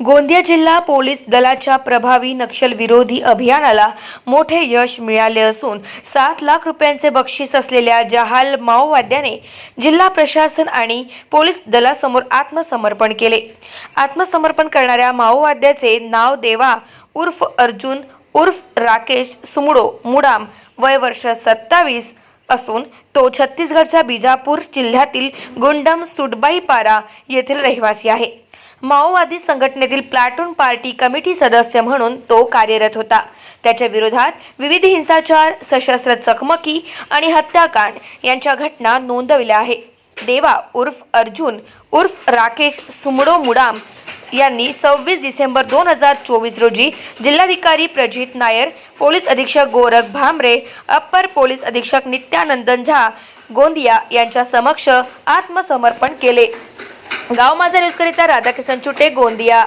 गोंदिया जिल्हा पोलीस दलाच्या प्रभावी नक्षल विरोधी अभियानाला मोठे यश मिळाले असून सात लाख रुपयांचे बक्षीस असलेल्या जहाल माओवाद्याने जिल्हा प्रशासन आणि पोलीस दलासमोर आत्मसमर्पण केले. आत्मसमर्पण करणाऱ्या माओवाद्याचे नाव देवा उर्फ अर्जुन उर्फ राकेश सुमडो मुडाम वय वर्ष सत्तावीस असून तो छत्तीसगडच्या बिजापूर जिल्ह्यातील गुंडम सुटबाईपारा येथील रहिवासी आहे. माओवादी संघटनेतील प्लाटून पार्टी कमिटी सदस्य म्हणून तो कार्यरत होता. त्याच्या विरोधात विविध हिंसाचार सशस्त्र चकमकी आणि हत्याकांड यांच्या घटना नोंदविल्या आहे. देवा उर्फ अर्जुन उर्फ राकेश सुमडो मुडाम यांनी सव्वीस डिसेंबर दोन हजार चोवीस रोजी जिल्हाधिकारी प्रजित नायर पोलीस अधीक्षक गोरख भामरे अप्पर पोलीस अधीक्षक नित्यानंदन झा गोंदिया यांच्या समक्ष आत्मसमर्पण केले. गाव माझा यूज करिता राधा किशन चुटे गोंदिया